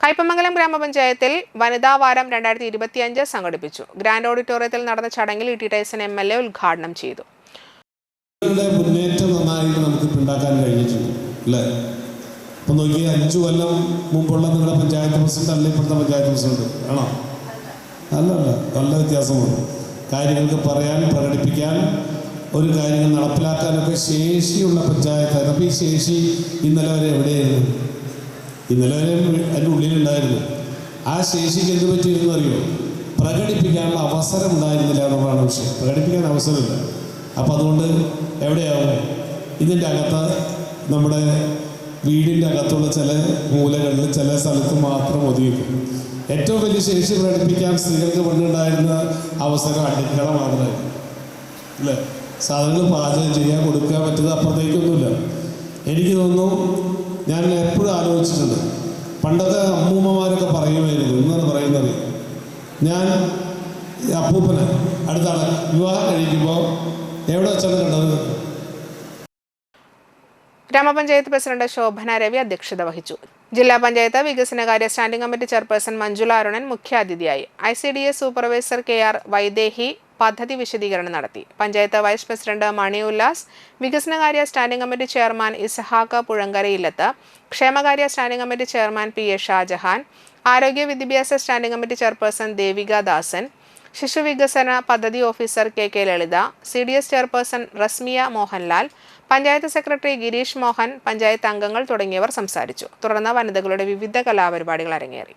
കയ്പമംഗലം ഗ്രാമപഞ്ചായത്തിൽ വനിതാ വാരം രണ്ടായിരത്തി ഇരുപത്തിയഞ്ച് സംഘടിപ്പിച്ചു. ഗ്രാൻഡ് ഓഡിറ്റോറിയത്തിൽ നടന്ന ചടങ്ങിൽ E T Tyson M L A ഉദ്ഘാടനം ചെയ്തു. മുന്നേറ്റം നന്നായിട്ട് നമുക്ക് ഉണ്ടാക്കാൻ കഴിഞ്ഞിട്ടുണ്ട് അല്ലേ? അപ്പം നോക്കി അഞ്ചു കൊല്ലം മുമ്പുള്ള നിങ്ങളുടെ പഞ്ചായത്ത് പ്രസിഡന്റ് അല്ല ഇപ്പോഴത്തെ പഞ്ചായത്ത് പ്രസിഡന്റ്? ആണോ? അല്ലല്ല നല്ല വ്യത്യാസമാണ്. കാര്യങ്ങൾക്ക് പറയാൻ പ്രകടിപ്പിക്കാൻ ഒരു കാര്യങ്ങൾ നടപ്പിലാക്കാനൊക്കെ ശേഷിയുള്ള പഞ്ചായത്തായിരുന്നു അപ്പോൾ ഈ ശേഷി ഇന്നലെ വരെ എവിടെയായിരുന്നു? ഇന്നലെ അതിന്റെ ഉള്ളിലുണ്ടായിരുന്നു. ആ ശേഷിക്ക് എന്ത് പറ്റിയിരുന്നു അറിയോ? പ്രകടിപ്പിക്കാനുള്ള അവസരം ഉണ്ടായിരുന്നില്ല എന്നുള്ളതാണ് വിഷയം. പ്രകടിപ്പിക്കാൻ അവസരമില്ല. അപ്പോൾ അതുകൊണ്ട് എവിടെയാവും? ഇതിന്റെ അകത്ത് നമ്മുടെ വീടിന്റെ അകത്തുള്ള ചില മൂലകളിൽ ചില സ്ഥലത്ത് മാത്രം ഒതുങ്ങിക്കും. ഏറ്റവും വലിയ ശേഷി പ്രകടിപ്പിക്കാൻ സ്ത്രീകൾക്ക് പണ്ടുണ്ടായിരുന്ന അവസരം അടുക്കള മാത്രമായിരുന്നു. അല്ലേ? സാധനങ്ങൾ പാചകം ചെയ്യാൻ കൊടുക്കാൻ പറ്റുന്നത് അപ്പുറത്തേക്കൊന്നുമില്ല. എനിക്ക് തോന്നുന്നു ഞാൻ എപ്പോഴും ആലോചിച്ചിട്ടുണ്ട്. പണ്ടത്തെ അമ്മൂമ്മമാരൊക്കെ പറയുമായിരുന്നു എന്നാണ് പറയുന്നത് ഞാൻ അപ്പൂപ്പന് അടുത്താണ് വിവാഹം കഴിക്കുമ്പോൾ എവിടെ വെച്ചാണ് കണ്ടത്? ഗ്രാമപഞ്ചായത്ത് പ്രസിഡന്റ് ശോഭന രവി അധ്യക്ഷത വഹിച്ചു. ജില്ലാ പഞ്ചായത്ത് വികസനകാര്യ standing committee chairperson Manjula Arunan മുഖ്യാതിഥിയായി. I C D S supervisor K R Vaidehi പദ്ധതി വിശദീകരണം നടത്തി. പഞ്ചായത്ത് വൈസ് പ്രസിഡന്റ് മണി ഉല്ലാസ് വികസനകാര്യ standing committee chairman Ishaq Puzhankarayillath ക്ഷേമകാര്യ standing committee chairman P A Shajahan ആരോഗ്യ വിദ്യാഭ്യാസ standing committee chairperson Devika Dasan ശിശുവികസന പദ്ധതി officer K K Lalitha C D S chairperson Rasmiya Mohanlal panchayat secretary Girish Mohan panchayat അംഗങ്ങൾ തുടങ്ങിയവർ സംസാരിച്ചു. തുടർന്ന് വനിതകളുടെ വിവിധ കലാപരിപാടികൾ അരങ്ങേറി.